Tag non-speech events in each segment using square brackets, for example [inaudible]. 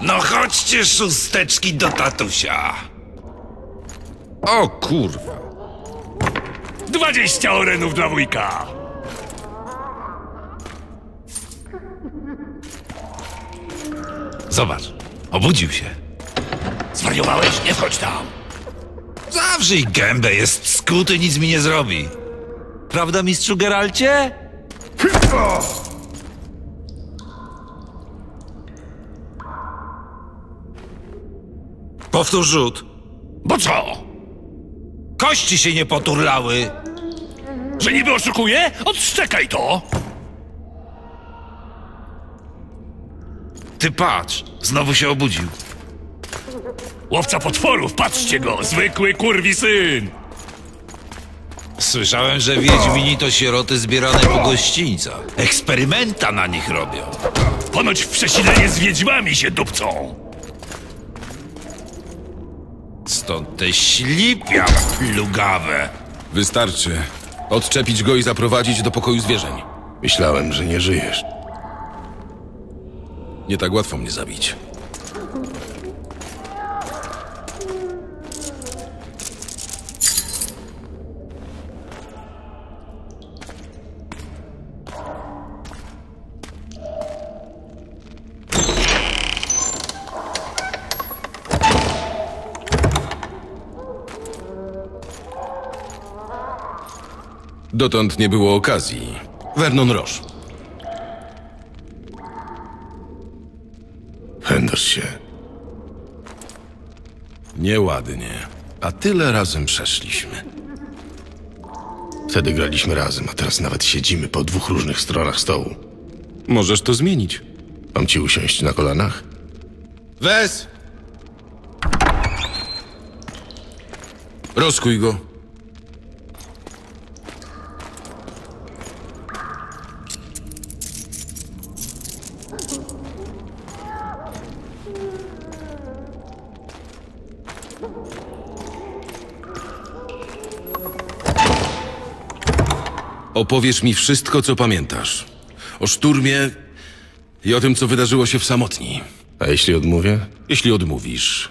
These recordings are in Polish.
No chodźcie, szósteczki, do tatusia. O kurwa. 20 orenów dla wujka! Zobacz, obudził się. Zwariowałeś? Nie wchodź tam! Zawrzyj gębę, jest skuty, nic mi nie zrobi. Prawda, mistrzu Geralcie? Powtórz rzut. Bo co? Kości się nie poturlały. Że niby oszukuję? Odszczekaj to! Ty patrz, znowu się obudził. Łowca potworów, patrzcie go! Zwykły kurwi syn! Słyszałem, że Wiedźmini to sieroty zbierane po gościńcach. Eksperymenta na nich robią. Ponoć w przesilenie z wiedźmami się dupcą! Stąd te ślipia plugawe. Wystarczy. Odczepić go i zaprowadzić do pokoju zwierzeń. Myślałem, że nie żyjesz. Nie tak łatwo mnie zabić. Dotąd nie było okazji. Vernon Roche. Pędasz się. Nieładnie. A tyle razem przeszliśmy. Wtedy graliśmy razem, a teraz nawet siedzimy po dwóch różnych stronach stołu. Możesz to zmienić. Mam ci usiąść na kolanach? Wes! Rozkuj go. Opowiesz mi wszystko, co pamiętasz. O szturmie i o tym, co wydarzyło się w samotni. A jeśli odmówię? Jeśli odmówisz,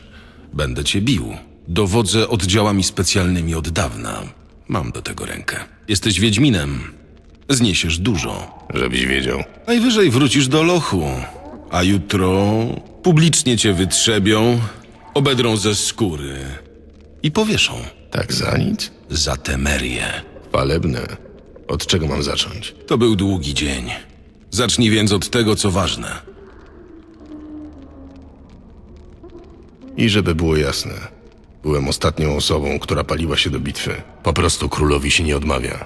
będę cię bił. Dowodzę oddziałami specjalnymi od dawna. Mam do tego rękę. Jesteś Wiedźminem. Zniesiesz dużo. Żebyś wiedział. Najwyżej wrócisz do lochu, a jutro publicznie cię wytrzebią, obedrą ze skóry i powieszą Tak za nic? za temerię. Palebne. Od czego mam zacząć? To był długi dzień. Zacznij więc od tego, co ważne. I żeby było jasne, byłem ostatnią osobą, która paliła się do bitwy. Po prostu królowi się nie odmawia.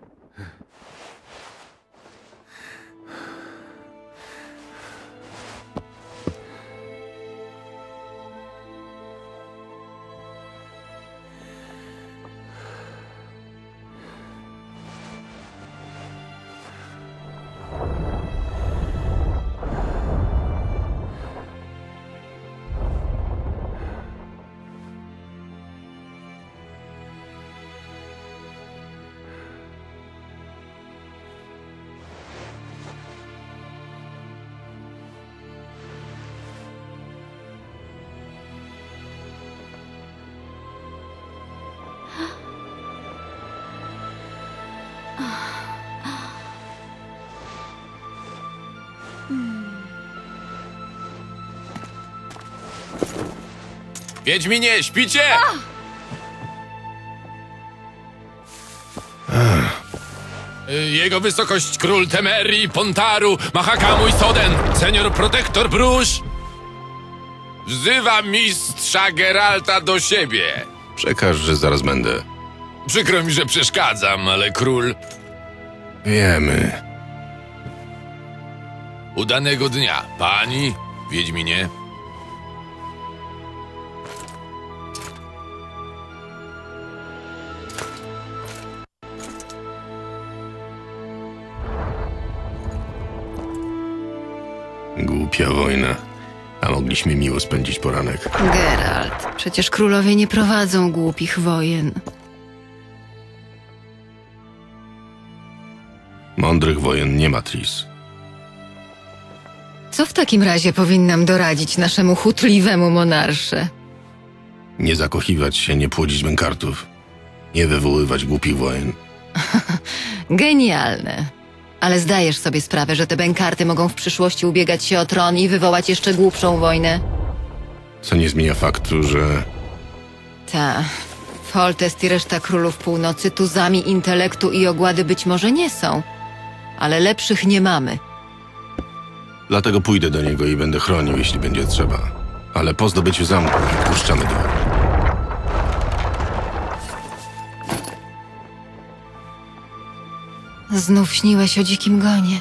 Wiedźminie, śpicie? Jego wysokość król Temerii, Pontaru, Mahakamu i Soden, senior protektor Brusz, wzywa mistrza Geralta do siebie. Przekaż, że zaraz będę. Przykro mi, że przeszkadzam, ale król... Wiemy. Udanego dnia, pani, Wiedźminie. Głupia wojna. A mogliśmy miło spędzić poranek. Geralt, przecież królowie nie prowadzą głupich wojen. Mądrych wojen nie ma, Tris. Co w takim razie powinnam doradzić naszemu chutliwemu monarsze? Nie zakochiwać się, nie płodzić bękartów. Nie wywoływać głupich wojen. [laughs] Genialne. Ale zdajesz sobie sprawę, że te bękarty mogą w przyszłości ubiegać się o tron i wywołać jeszcze głupszą wojnę? Co nie zmienia faktu, że Ta. Foltest i reszta królów północy tuzami intelektu i ogłady być może nie są. Ale lepszych nie mamy. Dlatego pójdę do niego i będę chronił, jeśli będzie trzeba. Ale po zdobyciu zamku puszczamy dwór. Znów śniłeś o dzikim gonie.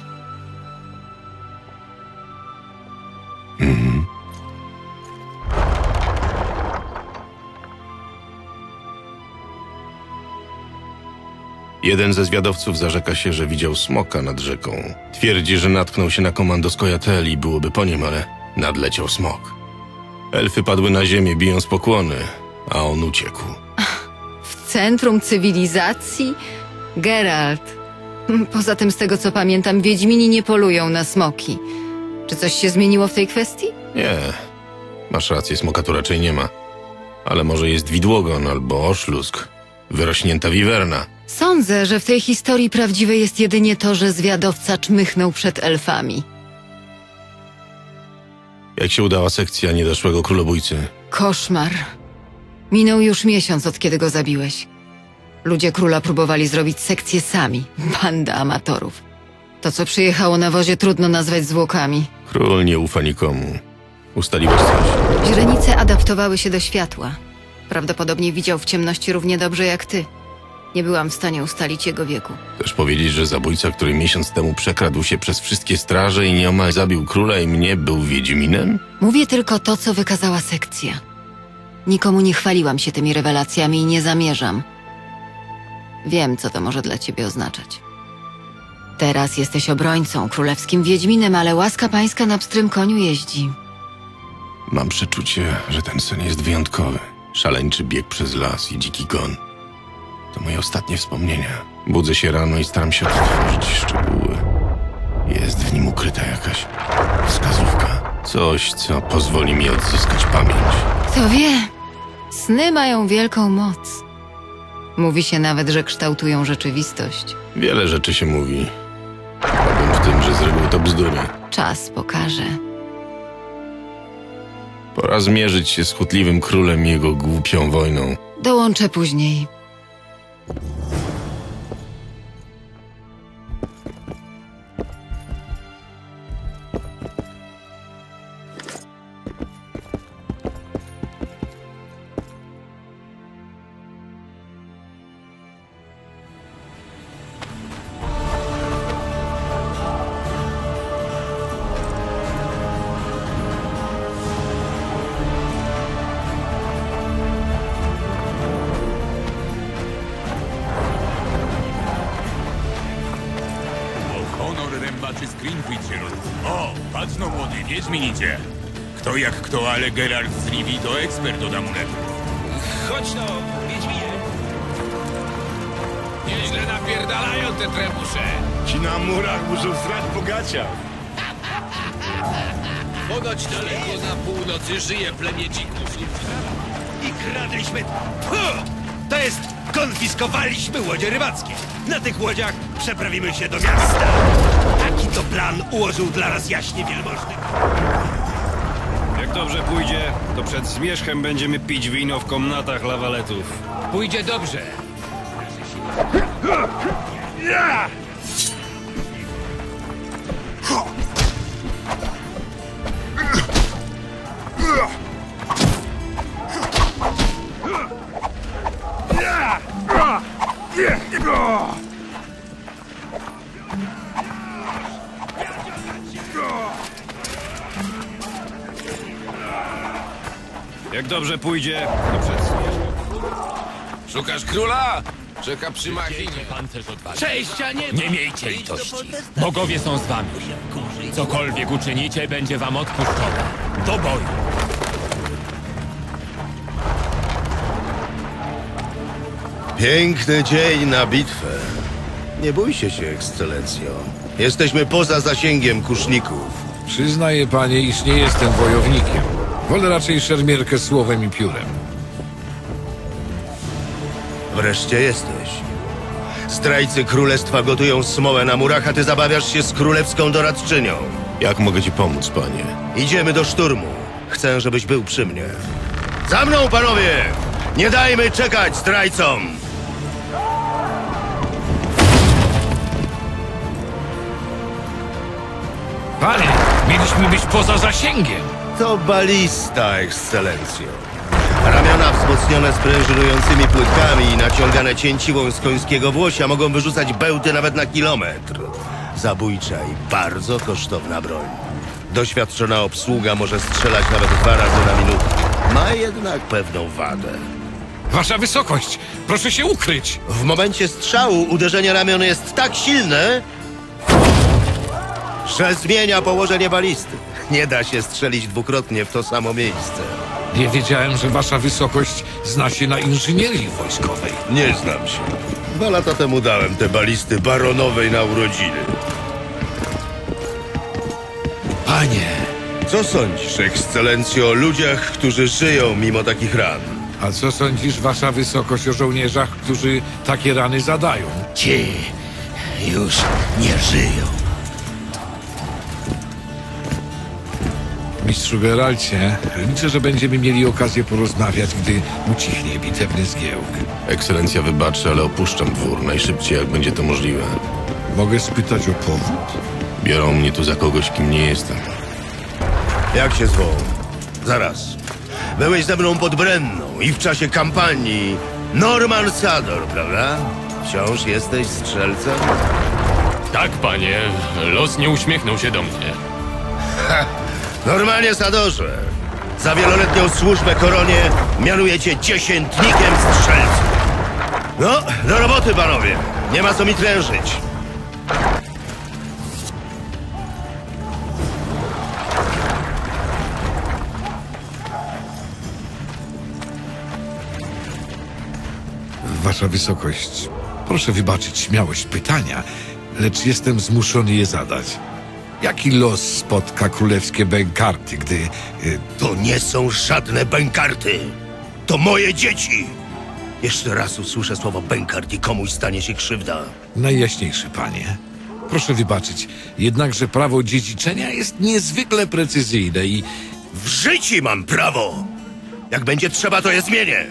Jeden ze zwiadowców zarzeka się, że widział smoka nad rzeką. Twierdzi, że natknął się na komando z Kojatel i byłoby po nim, ale nadleciał smok. Elfy padły na ziemię, bijąc pokłony, a on uciekł. W centrum cywilizacji? Geralt. Poza tym, z tego co pamiętam, Wiedźmini nie polują na smoki. Czy coś się zmieniło w tej kwestii? Nie, masz rację, smoka tu raczej nie ma. Ale może jest widłogon albo oszlusk, wyrośnięta wiwerna. Sądzę, że w tej historii prawdziwe jest jedynie to, że zwiadowca czmychnął przed elfami. Jak się udała sekcja niedoszłego królobójcy? Koszmar. Minął już miesiąc, od kiedy go zabiłeś. Ludzie króla próbowali zrobić sekcję sami. Banda amatorów. To, co przyjechało na wozie, trudno nazwać zwłokami. Król nie ufa nikomu. Ustaliłeś coś? Źrenice adaptowały się do światła. Prawdopodobnie widział w ciemności równie dobrze jak ty. Nie byłam w stanie ustalić jego wieku. Chcesz powiedzieć, że zabójca, który miesiąc temu przekradł się przez wszystkie straże i nieomal zabił króla i mnie, był Wiedźminem? Mówię tylko to, co wykazała sekcja. Nikomu nie chwaliłam się tymi rewelacjami i nie zamierzam. Wiem, co to może dla ciebie oznaczać. Teraz jesteś obrońcą, królewskim wiedźminem, ale łaska pańska na pstrym koniu jeździ. Mam przeczucie, że ten sen jest wyjątkowy. Szaleńczy bieg przez las i dziki gon. To moje ostatnie wspomnienia. Budzę się rano i staram się odtworzyć szczegóły. Jest w nim ukryta jakaś wskazówka. Coś, co pozwoli mi odzyskać pamięć. Kto wie, sny mają wielką moc. Mówi się nawet, że kształtują rzeczywistość. Wiele rzeczy się mówi. Problem w tym, że z reguły to bzdury. Czas pokaże. Pora zmierzyć się z chutliwym królem i jego głupią wojną. Dołączę później. Idzie. Kto jak kto, ale Geralt z Rivi to ekspert od amuletu. Chodź no, Wiedźminie. Nieźle napierdalają te trebusze. Ci na murach muszą strać bogacia. Ponoć daleko na północy żyje plemię dzików. i kradliśmy. Puh! To jest, konfiskowaliśmy łodzie rybackie. Na tych łodziach przeprawimy się do miasta. To plan ułożył dla nas jaśnie wielmożny. Jak dobrze pójdzie, to przed zmierzchem będziemy pić wino w komnatach lawaletów. Pójdzie dobrze. Jak dobrze pójdzie, to. Szukasz króla? Czeka przy machinie. Przejścia nie Nie miejcie litości. Bogowie są z wami. Cokolwiek uczynicie, będzie wam odpuszczone. do boju! Piękny dzień na bitwę. Nie bójcie się, ekscelencjo. Jesteśmy poza zasięgiem kuszników. Przyznaję, panie, iż nie jestem wojownikiem. Wolę raczej szermierkę słowem i piórem. Wreszcie jesteś. Zdrajcy królestwa gotują smołę na murach, a ty zabawiasz się z królewską doradczynią. Jak mogę ci pomóc, panie? Idziemy do szturmu. Chcę, żebyś był przy mnie. Za mną, panowie! Nie dajmy czekać zdrajcom! Panie, mieliśmy być poza zasięgiem. To balista, ekscelencjo. Ramiona wzmocnione sprężynującymi płytkami i naciągane cięciwą z końskiego włosia mogą wyrzucać bełty nawet na kilometr. Zabójcza i bardzo kosztowna broń. Doświadczona obsługa może strzelać nawet dwa razy na minutę. Ma jednak pewną wadę. Wasza wysokość, proszę się ukryć. W momencie strzału uderzenie ramion jest tak silne, że zmienia położenie balisty. Nie da się strzelić dwukrotnie w to samo miejsce. Nie wiedziałem, że wasza wysokość zna się na inżynierii wojskowej. Nie znam się. Dwa lata temu dałem te balisty baronowej na urodziny. Panie, Co sądzisz, ekscelencjo, o ludziach, którzy żyją mimo takich ran? a co sądzisz, wasza wysokość, o żołnierzach, którzy takie rany zadają? Ci już nie żyją. Mistrzu Geralcie, liczę, że będziemy mieli okazję porozmawiać, gdy ucichnie bitewny zgiełk. Ekscelencja wybaczy, ale opuszczam dwór najszybciej, jak będzie to możliwe. Mogę spytać o powód? Biorą mnie tu za kogoś, kim nie jestem. Jak się zwą? Zaraz. Byłeś ze mną pod Brenną i w czasie kampanii Norman Sador, prawda? Wciąż jesteś strzelcem? Tak, panie. Los nie uśmiechnął się do mnie. [laughs] Normanie Sadorze, za wieloletnią służbę koronie mianuję cię dziesiętnikiem strzelców. No, do roboty, panowie. Nie ma co mi trężyć. Wasza wysokość, proszę wybaczyć śmiałość pytania, lecz jestem zmuszony je zadać. Jaki los spotka królewskie bękarty, gdy... y, To nie są żadne bękarty. To moje dzieci. Jeszcze raz usłyszę słowo bękart i komuś stanie się krzywda. Najjaśniejszy panie. Proszę wybaczyć, jednakże prawo dziedziczenia jest niezwykle precyzyjne i W życiu mam prawo. Jak będzie trzeba, to je zmienię.